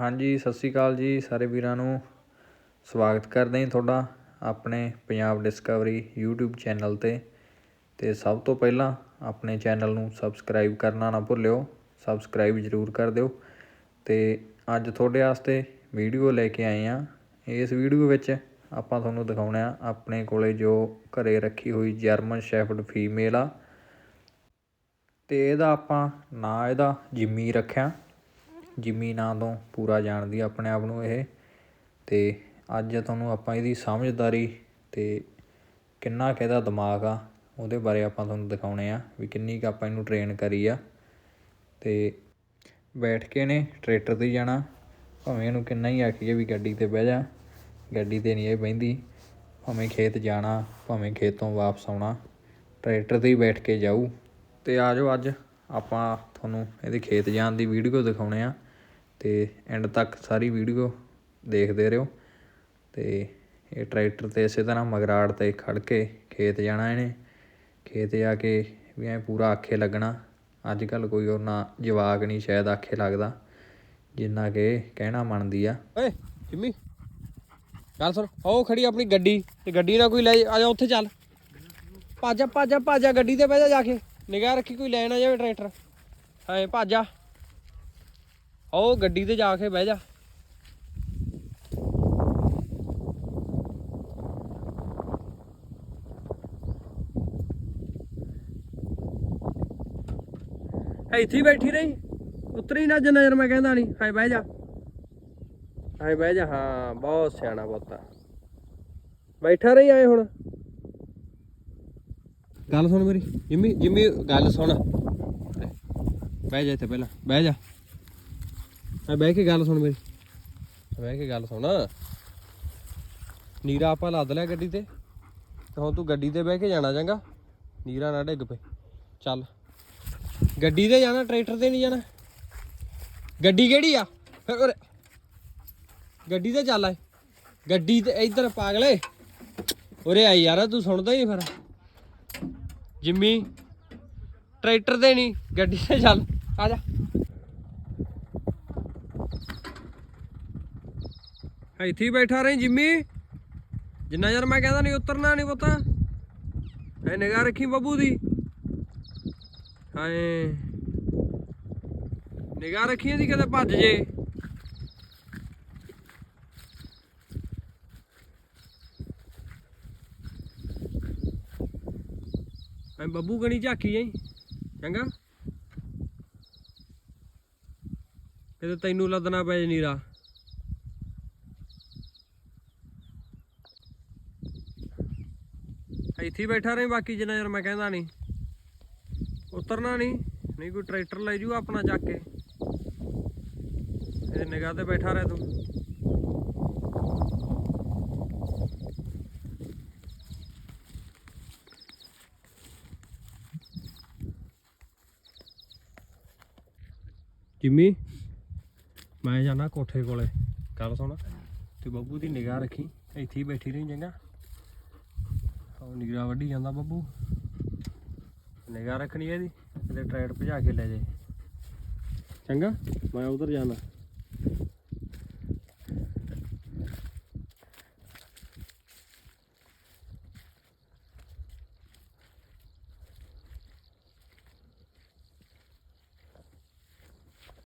ਹਾਂਜੀ, ਸਤਿ ਸ਼੍ਰੀ ਅਕਾਲ ਜੀ ਸਾਰੇ ਵੀਰਾਂ ਨੂੰ। ਸਵਾਗਤ ਕਰਦੇ ਹਾਂ ਤੁਹਾਡਾ ਆਪਣੇ ਪੰਜਾਬ ਡਿਸਕਵਰੀ YouTube ਚੈਨਲ ਤੇ। ਤੇ ਸਭ ਤੋਂ ਪਹਿਲਾਂ ਆਪਣੇ ਚੈਨਲ ਨੂੰ ਸਬਸਕ੍ਰਾਈਬ ਕਰਨਾ ਨਾ ਭੁੱਲਿਓ, ਸਬਸਕ੍ਰਾਈਬ ਜ਼ਰੂਰ ਕਰ ਦਿਓ। ਤੇ ਅੱਜ ਤੁਹਾਡੇ ਵਾਸਤੇ ਵੀਡੀਓ ਲੈ ਕੇ ਆਏ ਆ ਇਸ ਵੀਡੀਓ ਵਿੱਚ ਆਪਾਂ ਤੁਹਾਨੂੰ ਦਿਖਾਉਣਾ ਆ ਆਪਣੇ ਕੋਲੇ ਜੋ ਘਰੇ ਰੱਖੀ ਹੋਈ ਜਰਮਨ ਸ਼ੈਫਰਡ ਫੀਮੇਲ ਆ। ਤੇ ਇਹਦਾ ਆਪਾਂ ਨਾਂ ਇਹਦਾ, ਜਿੰਮੀ ਰੱਖਿਆ। ਜਿੰਮੀ ਨਾਂ ਤੋਂ ਪੂਰਾ ਜਾਣਦੀ ਆ ਆਪਣੇ ਆਪ ਨੂੰ ਇਹ। ਅਤੇ ਅੱਜ ਤੁਹਾਨੂੰ ਆਪਾਂ ਇਹਦੀ ਸਮਝਦਾਰੀ ਅਤੇ ਕਿੰਨਾ ਕੁ ਇਹਦਾ ਦਿਮਾਗ ਆ, ਉਹਦੇ ਬਾਰੇ ਆਪਾਂ ਤੁਹਾਨੂੰ ਦਿਖਾਉਣੇ ਆ ਵੀ ਕਿੰਨੀ ਕੁ ਆਪਾਂ ਇਹਨੂੰ ਟ੍ਰੇਨ ਕਰੀ ਆ। ਅਤੇ ਬੈਠ ਕੇ ਨੇ ਟਰੈਕਟਰ ਤੇ ਜਾਣਾ, ਭਾਵੇਂ ਇਹਨੂੰ ਕਿੰਨਾ ਹੀ ਆਖੀਏ ਵੀ ਗੱਡੀ ਤੇ ਬਹਿ ਜਾ, ਗੱਡੀ ਤੇ ਨਹੀਂ ਇਹ ਬਹਿੰਦੀ, ਭਾਵੇਂ ਖੇਤ ਜਾਣਾ, ਭਾਵੇਂ ਖੇਤੋਂ ਵਾਪਸ ਆਉਣਾ ਟਰੈਕਟਰ ਤੇ ਹੀ ਬੈਠ ਕੇ ਜਾਊ। ਤੇ ਆ ਜਾਓ ਅੱਜ ਆਪਾਂ ਤੁਹਾਨੂੰ ਇਹਦੇ ਖੇਤ ਜਾਣ ਦੀ ਵੀਡੀਓ ਦਿਖਾਉਣੇ ਆ। ਤੇ ਐਂਡ ਤੱਕ ਸਾਰੀ ਵੀਡੀਓ ਦੇਖਦੇ ਰਹੋ ਅਤੇ ਇਹ ਟਰੈਕਟਰ ਤੇ ਇਸੇ ਤਰ੍ਹਾਂ ਮਗਰਾੜ ਤੇ ਖੜ ਕੇ ਖੇਤ ਜਾਣਾ ਇਹਨੇ। ਖੇਤ ਜਾ ਕੇ ਵੀ ਐ ਪੂਰਾ ਆਖੇ ਲੱਗਣਾ। ਅੱਜ ਕੱਲ੍ਹ ਕੋਈ ਉਹਨਾਂ ਜਵਾਕ ਨਹੀਂ ਸ਼ਾਇਦ ਆਖੇ ਲੱਗਦਾ। ਜਿੰਨਾ ਕਿ ਕਹਿਣਾ ਮੰਨਦੀ ਆ। ਓਏ, ਜਿੰਮੀ, ਗੱਲ ਸੁਣ ਉਹ ਖੜੀ ਆਪਣੀ ਗੱਡੀ ਤੇ ਗੱਡੀ ਨਾਲ ਕੋਈ ਲੈ ਆ ਜਾ ਉੱਥੇ ਚੱਲ। ਭਾਜਾ ਭਾਜਾ ਭਾਜਾ, ਗੱਡੀ ਤੇ ਬਹਿ ਜਾ ਜਾ ਕੇ। ਨਿਗਾਹ ਰੱਖੀ, ਕੋਈ ਲੈ ਨਾ ਜਾਵੇ ਟਰੈਕਟਰ ਹਾਂ ਭਾਜਾ। ਉਹ ਗੱਡੀ ਤੇ ਜਾ ਕੇ ਬਹਿ ਜਾ। ਇੱਥੇ ਹੀ ਬੈਠੀ ਰਹੀ। ਉਤਰੀ ਨਾ ਜਿੰਨਾ ਚਿਰ ਮੈਂ ਕਹਿੰਦਾ ਨਹੀਂ। ਹਾਏ ਬਹਿ ਜਾ। ਹਾਏ ਬਹਿ ਜਾ। ਹਾਂ, ਬਹੁਤ ਸਿਆਣਾ ਪੁੱਤ ਬੈਠਾ ਰਹੀ ਆਏ ਹੁਣ। ਗੱਲ ਸੁਣ ਮੇਰੀ। ਜਿੰਮੀ ਜਿੰਮੀ, ਗੱਲ ਸੁਣ। ਬਹਿ ਜਾ ਇੱਥੇ ਪਹਿਲਾਂ। ਬਹਿ ਜਾ। ਆ ਬਹਿ ਕੇ ਗੱਲ ਸੁਣ ਮੇਰੀ। ਬਹਿ ਕੇ ਗੱਲ ਸੁਣ। ਨੀਰਾ ਆਪਾਂ ਲੱਦ ਲਿਆ ਗੱਡੀ ਤੇ। ਤੇ ਹੁਣ ਤੂੰ ਗੱਡੀ ਤੇ ਬਹਿ ਕੇ ਜਾਣਾ ਚੰਗਾ। ਨੀਰਾ ਨਾ ਡਿੱਗ ਪਏ। ਚੱਲ। ਗੱਡੀ ਤੇ ਜਾਣਾ, ਟਰੈਕਟਰ ਤੇ ਨਹੀਂ ਜਾਣਾ। ਗੱਡੀ ਕਿਹੜੀ ਆ? ਫਿਰ ਉਰੇ। ਗੱਡੀ ਤੇ ਚੱਲ ਆਏ। ਗੱਡੀ ਤੇ ਇੱਧਰ ਪਾਗਲੇ। ਉਰੇ ਆਈ ਯਾਰ, ਤੂੰ ਸੁਣਦਾ ਹੀ ਨਹੀਂ ਫਿਰ। ਜਿੰਮੀ। ਟਰੈਕਟਰ ਤੇ ਨਹੀਂ। ਗੱਡੀ ਤੇ ਚੱਲ। ਆ ਜਾ। ਇੱਥੇ ਹੀ ਬੈਠਾ ਰਹੀ ਜਿੰਮੀ। ਜਿੰਨਾ ਚਿਰ ਮੈਂ ਕਹਿੰਦਾ ਨਹੀਂ ਉਤਰਨਾ ਨਹੀਂ ਪਤਾ। ਐ ਨਿਗਾਹ ਰੱਖੀ ਬੱਬੂ ਦੀ। ਹਾਏ। ਨਿਗਾਹ ਰੱਖੀ ਦੀ ਕਦੇ ਭੱਜ ਜੇ। ਮੈਂ ਬੱਬੂ ਗਣੀ ਝਾਕੀ ਜਾਈ। ਚੰਗਾ। ਕਿਤੇ ਤੈਨੂੰ ਲੱਦਣਾ ਪੈ ਨੀਰਾ। ਇੱਥੇ ਹੀ ਬੈਠਾ ਰਹੀ, ਬਾਕੀ ਜਿੰਨਾ ਚਿਰ ਮੈਂ ਕਹਿੰਦਾ ਨਹੀਂ। ਉਤਰਨਾ ਨਹੀਂ ਨਹੀਂ ਕੋਈ ਟਰੈਕਟਰ ਲੈ ਜੂ ਆਪਣਾ ਚੱਕ ਕੇ। ਇਹ ਨਿਗਾਹ ਤੇ ਬੈਠਾ ਰਹਿ ਤੂੰ। ਜਿੰਮੀ, ਮੈਂ ਜਾਣਾ ਕੋਠੇ ਕੋਲੇ। ਗੱਲ ਸੁਣ। ਤੇ ਬੱਬੂ ਦੀ ਨਿਗਾਹ ਰੱਖੀ, ਇੱਥੇ ਹੀ ਬੈਠੀ ਰਹੀ, ਚੰਗਾ। ਉਹ ਨਿਗਾਹ ਵੱਢੀ ਜਾਂਦਾ ਬੱਬੂ। ਨਿਗਾਹ ਰੱਖਣੀ ਇਹਦੀ ਤੇ ਟਰੈਕਟਰ ਭਜਾ ਕੇ ਲੈ ਜਾਏ। ਚੰਗਾ, ਮੈਂ ਉਧਰ ਜਾਣਾ।